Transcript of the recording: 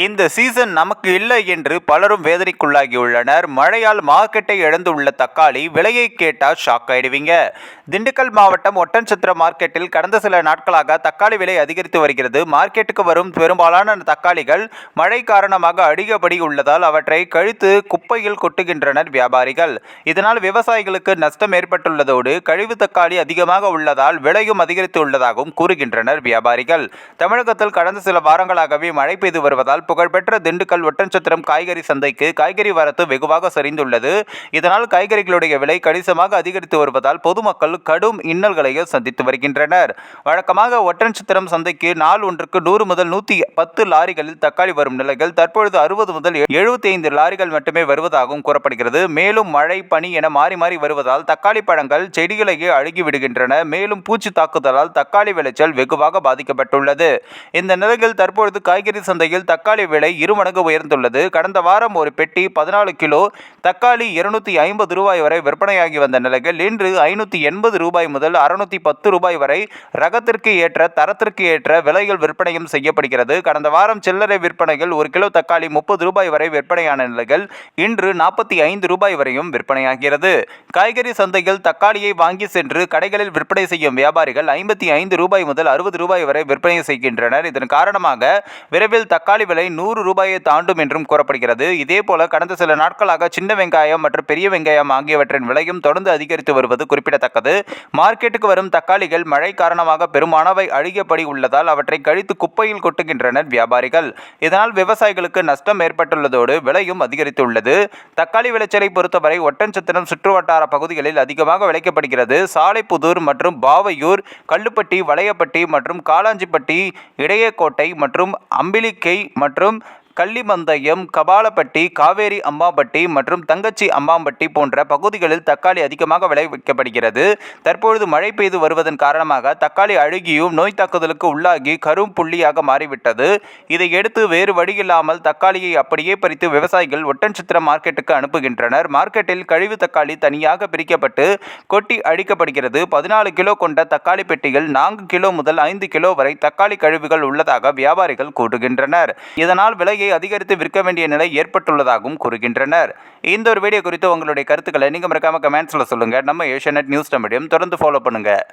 இந்த சீசன் நமக்கு இல்லை என்று பலரும் வேதனைக்குள்ளாகியுள்ளனர். மழையால் மார்க்கெட்டை இழந்துள்ள தக்காளி விலையை கேட்டால் ஷாக் ஆயிடுவீங்க. திண்டுக்கல் மாவட்டம் ஒட்டன்சத்திர மார்க்கெட்டில் கடந்த சில நாட்களாக தக்காளி விலை அதிகரித்து வருகிறது. மார்க்கெட்டுக்கு வரும் பெரும்பாலான தக்காளிகள் மழை காரணமாக அடிகபடி உள்ளதால் அவற்றை கழித்து குப்பையில் கொட்டுகின்றனர் வியாபாரிகள். இதனால் விவசாயிகளுக்கு நஷ்டம் ஏற்பட்டுள்ளதோடு கழிவு தக்காளி அதிகமாக உள்ளதால் விலையும் அதிகரித்து உள்ளதாகவும் கூறுகின்றனர் வியாபாரிகள். தமிழகத்தில் கடந்த சில வாரங்களாகவே மழை பெய்து வருவதால் புகழ்பெற்ற திண்டுக்கல் ஒட்டன்சத்திரம் காய்கறி சந்தைக்கு காய்கறி வரத்து வெகுவாக சரிந்துள்ளது. இதனால் காய்கறிகளுடைய விலை கணிசமாக அதிகரித்து வருவதால் பொதுமக்கள் கடும் இன்னல்களையும் சந்தித்து வருகின்றனர். வழக்கமாக ஒட்டன்சத்திரம் சந்தைக்கு நாள் ஒன்றுக்கு நூறு முதல் நூற்றி பத்து லாரிகளில் தக்காளி வரும் நிலையில் தற்பொழுது அறுபது முதல் எழுபத்தி ஐந்து லாரிகள் மட்டுமே வருவதாகவும் கூறப்படுகிறது. மேலும் மழை பனி என மாறி மாறி வருவதால் தக்காளி பழங்கள் செடிகளையே அழுகி விடுகின்றன. மேலும் பூச்சி தாக்குதலால் தக்காளி விளைச்சல் வெகுவாக பாதிக்கப்பட்டுள்ளது. இந்த நிலையில் தற்பொழுது காய்கறி சந்தையில் தக்காளி தக்காளி விலை இருமடங்கு உயர்ந்துள்ளது. கடந்த வாரம் ஒரு பெட்டி பதினாலு கிலோ தக்காளி இருநூத்தி ஐம்பது ரூபாய் வரை விற்பனையாகி வந்த நிலையில் இன்று ஐநூற்றி எண்பது ரூபாய் முதல் அறுநூத்தி பத்து ரூபாய் வரை ரகத்திற்கு ஏற்ற தரத்திற்கு ஏற்ற விலைகள் விற்பனையும் செய்யப்படுகிறது. கடந்த வாரம் சில்லறை விற்பனையில் ஒரு கிலோ தக்காளி முப்பது ரூபாய் வரை விற்பனையான நிலைகள் இன்று நாற்பத்தி ஐந்து ரூபாய் வரையும் விற்பனையாகிறது. காய்கறி சந்தையில் தக்காளியை வாங்கி சென்று கடைகளில் விற்பனை செய்யும் வியாபாரிகள் ஐம்பத்தி ஐந்து ரூபாய் முதல் அறுபது ரூபாய் வரை விற்பனை செய்கின்றனர். இதன் காரணமாக விரைவில் தக்காளி விலை நூறு ரூபாயை தாண்டும் என்றும் கூறப்படுகிறது. இதேபோல கடந்த சில நாட்களாக சின்ன வெங்காயம் மற்றும் பெரிய வெங்காயம் ஆகியவற்றின் விலையும் தொடர்ந்து அதிகரித்து வருவது குறிப்பிடத்தக்கது. மார்க்கெட்டுக்கு வரும் தக்காளிகள் மழை காரணமாக பெருமானவை அழுகியபடி உள்ளதால் அவற்றை கழித்து குப்பையில் கொட்டுகின்றனர் வியாபாரிகள். இதனால் விவசாயிகளுக்கு நஷ்டம் ஏற்பட்டுள்ளதோடு விலையும் அதிகரித்துள்ளது. தக்காளி விளைச்சலை பொறுத்தவரை ஒட்டன்சத்திரம் சுற்றுவட்டார பகுதிகளில் அதிகமாக விளைக்கப்படுகிறது. சாலைப்புதூர் மற்றும் பாவையூர் கல்லுப்பட்டி வளையப்பட்டி மற்றும் காளாஞ்சிப்பட்டி இடையக்கோட்டை மற்றும் அம்பிலிக்கை மற்றும் மற்றும் கள்ளிமந்தயம் கபாலப்பட்டி காவேரி அம்பாம்பட்டி மற்றும் தங்கச்சி அம்பாம்பட்டி போன்ற பகுதிகளில் தக்காளி அதிகமாக விளைவிக்கப்படுகிறது தற்பொழுது மழை பெய்து வருவதன் காரணமாக தக்காளி அழுகியும் நோய் தாக்குதலுக்கு உள்ளாகி கரும் புள்ளியாக மாறிவிட்டது. இதையடுத்து வேறு வழியில்லாமல் தக்காளியை அப்படியே பறித்து விவசாயிகள் ஒட்டன்சித்திர மார்க்கெட்டுக்கு அனுப்புகின்றனர். மார்க்கெட்டில் கழிவு தக்காளி தனியாக பிரிக்கப்பட்டு கொட்டி அழிக்கப்படுகிறது பதினாலு கிலோ கொண்ட தக்காளி பெட்டிகள் நான்கு கிலோ முதல் ஐந்து கிலோ வரை தக்காளி கழிவுகள் உள்ளதாக வியாபாரிகள் கூறுகின்றனர். இதனால் விலை விலையை அதிகரித்து விற்க வேண்டிய நிலை ஏற்பட்டுள்ளதாகவும் கூறுகின்றனர். இந்த ஒரு வீடியோ குறித்து உங்களுடைய கருத்துக்களை நீங்கள் மறக்காமல் கமெண்ட்ஸில் சொல்லுங்கள் நம்ம ஏஷியநெட் நியூஸ் தமிழையும் தொடர்ந்து ஃபாலோ பண்ணுங்கள்